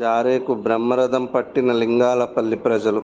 జారేకు బ్రహ్మరథం పట్టిన లింగాలపల్లి ప్రజలు.